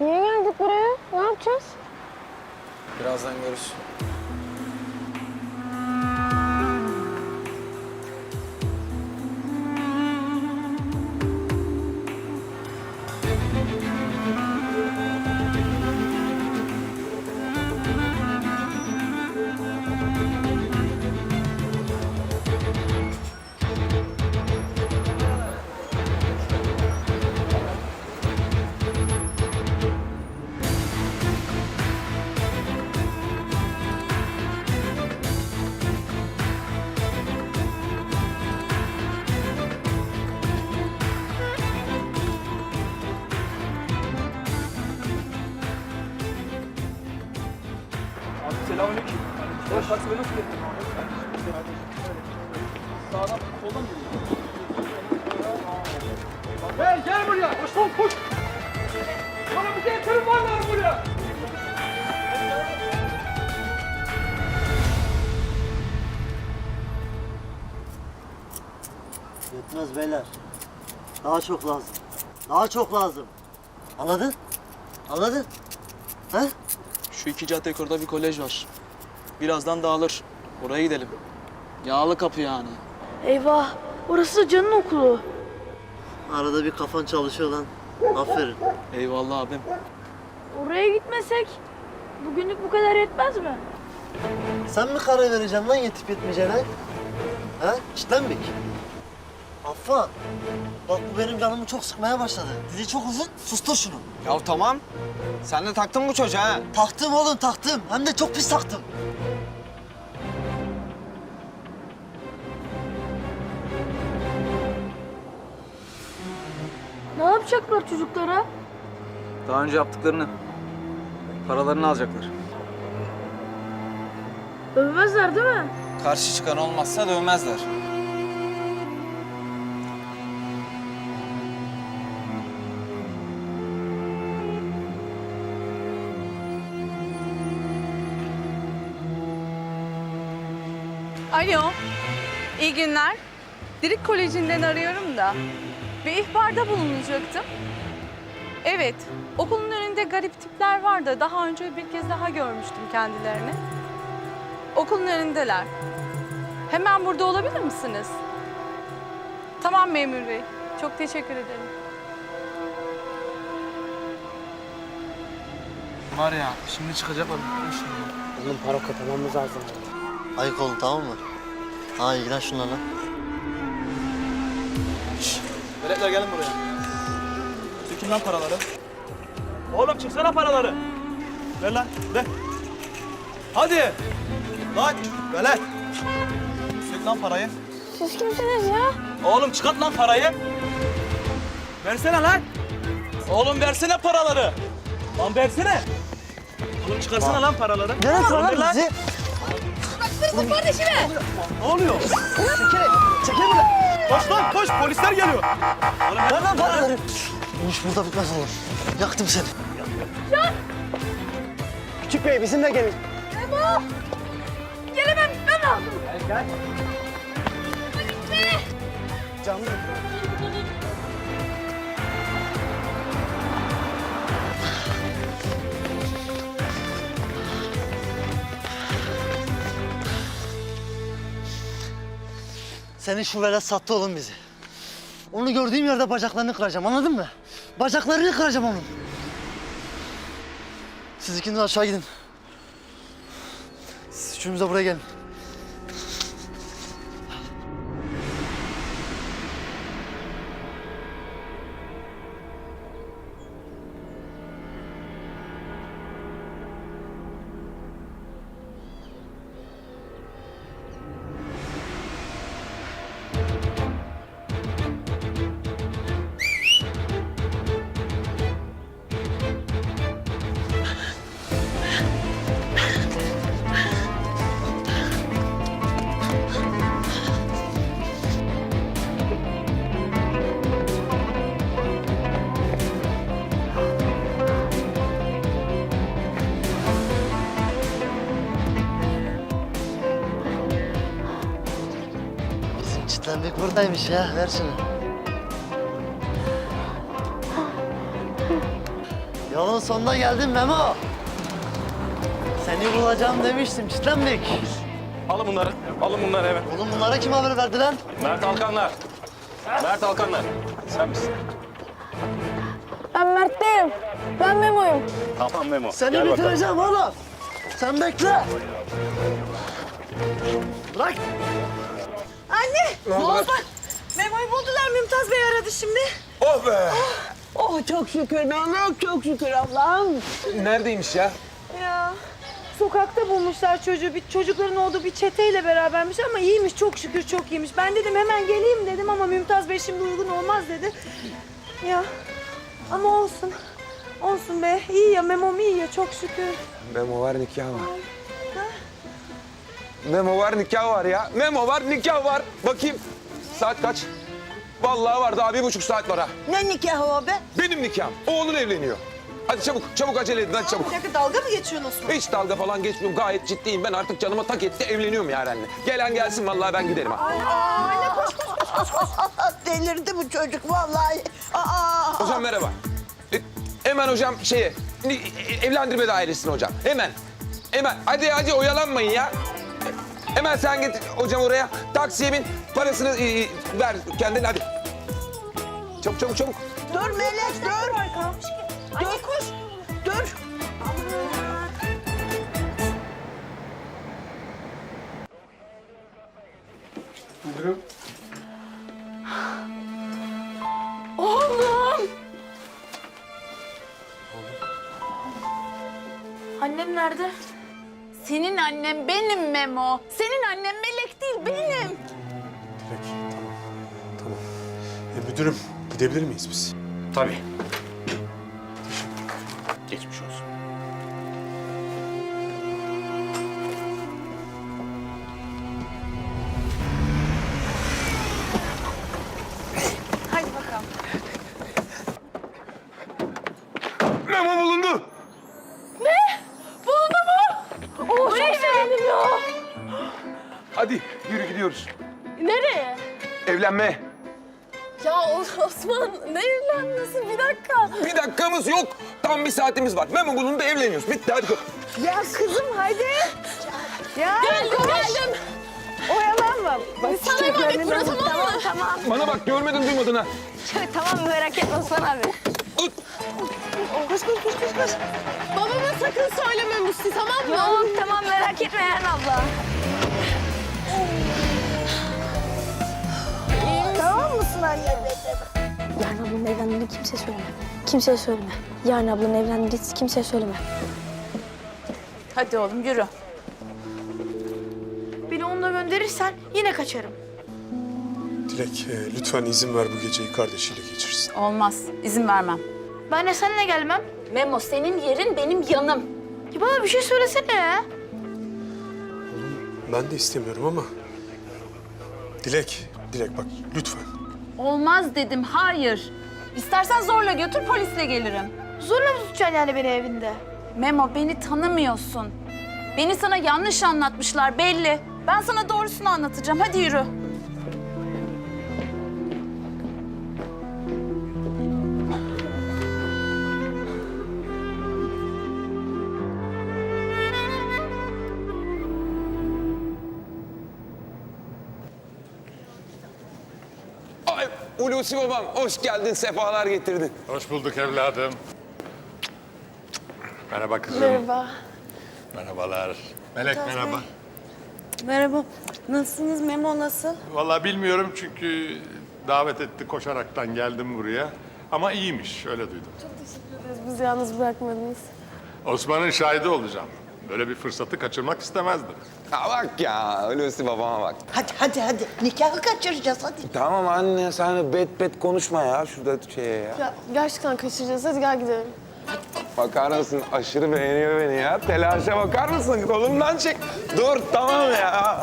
Niye geldik buraya? Ne yapacağız? Birazdan görürsün. Geldin? Sağdan soldan mı Gel buraya. Koş lan koş. Bana bir getirin var lan buraya. Yetmez beyler. Daha çok lazım. Daha çok lazım. Anladın? Anladın? He? Şu iki cadde yukarıda bir kolej var. Birazdan dağılır. Oraya gidelim. Yağlı kapı yani. Eyvah, orası Can'ın okulu. Arada bir kafan çalışıyor lan. Aferin. Eyvallah abim. Oraya gitmesek bugünlük bu kadar yetmez mi? Sen mi karar vereceksin lan yetip yetmeyeceğine? He? İşlenmek. Affan. Bak bu benim canımı çok sıkmaya başladı. Dili çok uzun. Sustur şunu. Ya tamam. Sen de taktın bu çocuğa ha. Taktım oğlum taktım. Hem de çok pis taktım. Yapacaklar çocuklara? Daha önce yaptıklarını. Paralarını alacaklar. Övmezler değil mi? Karşı çıkan olmazsa dövmezler. Alo, iyi günler. Dirik Koleji'nden arıyorum da. Bir ihbarda bulunacaktım. Evet, okulun önünde garip tipler vardı. Daha önce bir kez daha görmüştüm kendilerini. Okulun önündeler. Hemen burada olabilir misiniz? Tamam memur bey. Çok teşekkür ederim. Var ya şimdi çıkacaklar. Oğlum para kapamamız lazım. Ayık olun tamam mı? Ha ilgilen şunlarla. Veletler gelin buraya. Dökün lan paraları. Oğlum çıksana paraları. Ver lan, ver. Hadi. Lan, velet. Sök lan parayı. Siz kimsiniz ya? Oğlum çıkart lan parayı. Versene lan. Oğlum versene paraları. Lan versene. Oğlum çıkarsana lan paraları. Nereye Ver lan lan. bizi? Ne oluyor? Çekil bunu. Koş lan koş polisler geliyor. Ver lan paraları. Bu iş burada bitmez oğlum. Yaktım seni. Küçük bey bizimle gelin. Gelemem, ben lazım. Canlı. Senin şu velet sattı oğlum bizi. Onu gördüğüm yerde bacaklarını kıracağım anladın mı? Bacaklarını kıracağım onun. Siz ikiniz aşağı gidin. Siz üçünüz de buraya gelin. Çitlenmek buradaymış ya. Ver şunu. Yolun sonuna geldim Memo. Seni bulacağım demiştim çitlenmek. Alın bunları. Alın bunları eve. Oğlum bunlara kim haber verdi lan? Mert Alkanlar. Mert Alkanlar. Sen misin? Ben Mert değilim. Ben Memo'yum. Tamam Memo. Seni Gel bakalım. bitireceğim oğlum. Sen bekle. Bırak. Anne! Ne oldu? Memo'yu buldular. Mümtaz Bey aradı şimdi. Oh be! Oh çok şükür Mehmet, çok şükür Allah'ım. Neredeymiş ya? Ya sokakta bulmuşlar çocuğu. Bir, çocukların olduğu bir çeteyle berabermiş ama iyiymiş çok şükür çok iyiymiş. Ben dedim hemen geleyim dedim ama Mümtaz Bey şimdi uygun olmaz dedi. Ya ama olsun. Olsun be. İyi ya Memo'm iyi ya çok şükür. Memo var nikah var. Memo var nikah var ya. Memo var nikah var. Bakayım saat kaç? Vallahi var daha bir buçuk saat var ha. Ne nikahı o be? Benim nikahım. Oğlun evleniyor. Hadi çabuk, çabuk acele edin hadi çabuk. Bir dakika dalga mı geçiyorsun Osman? Hiç dalga falan geçmiyorum. Gayet ciddiyim. Ben artık canıma tak etti. Evleniyorum Yaren'le. Gelen gelsin vallahi ben giderim ha. Delirdi bu çocuk vallahi. Aa, Hocam merhaba. E, hemen hocam şeye, ni- e, evlendirme dairesine hocam. Hemen. Hemen. Hadi hadi oyalanmayın ya. Hemen sen git hocam oraya. Taksiye bin. Parasını e, e, ver kendine hadi. Çabuk çabuk çabuk. dur Melek dur. Dur koş. Dur. Annem nerede? Senin annem benim Memo. Senin annen melek değil benim. Peki, tamam. Tamam. E, müdürüm, gidebilir miyiz biz? Tabii. Evlenme. Ya Osman ne evlenmesi bir dakika. Bir dakikamız yok. Tam bir saatimiz var. Memo bulundu evleniyoruz. Bitti hadi. Ya kızım hadi. Ya Geldim geldim. oyalanma. Bak Sana emanet burası tamam mı? Tamam. Bana bak görmedin duymadın ha. tamam merak etme Osman abi. Ut. Koş koş koş koş. koş. Babama sakın söyleme Musti tamam mı? Yok tamam merak etme Eren abla. Yarın ablanın evlendiğini kimseye söyleme. Kimseye söyleme. Yarın ablanın evlendiğini kimseye söyleme. Hadi oğlum yürü. Beni onunla gönderirsen yine kaçarım. Dilek, e, lütfen izin ver bu geceyi kardeşiyle geçirsin. Olmaz. izin vermem. Ben de seninle gelmem. Memo senin yerin benim yanım. Ya bana bir şey söylesene ya. Ben de istemiyorum ama... Dilek, Dilek bak lütfen. Olmaz dedim hayır. İstersen zorla götür polisle gelirim. Zorla mı tutacaksın yani beni evinde? Memo beni tanımıyorsun. Beni sana yanlış anlatmışlar belli. Ben sana doğrusunu anlatacağım. Hadi yürü. Hulusi babam hoş geldin. Sefalar getirdin. Hoş bulduk evladım. Merhaba kızım. Merhaba. Merhabalar. Melek merhaba. Merhaba. Nasılsınız? Memo nasıl? Vallahi bilmiyorum çünkü davet etti koşaraktan geldim buraya. Ama iyiymiş öyle duydum. Bizi yalnız bırakmadınız. Osman'ın şahidi olacağım. Böyle bir fırsatı kaçırmak istemezdim. Ha bak ya Hulusi babama bak. Hadi hadi hadi. Nikahı kaçıracağız hadi. Tamam anne sen bet bet konuşma ya şurada şeye ya. Ya gerçekten kaçıracağız. Hadi gel gidelim. Bakar mısın aşırı beğeniyor beni ya. Telaşa bakar mısın? Kolumdan çek. Dur tamam ya.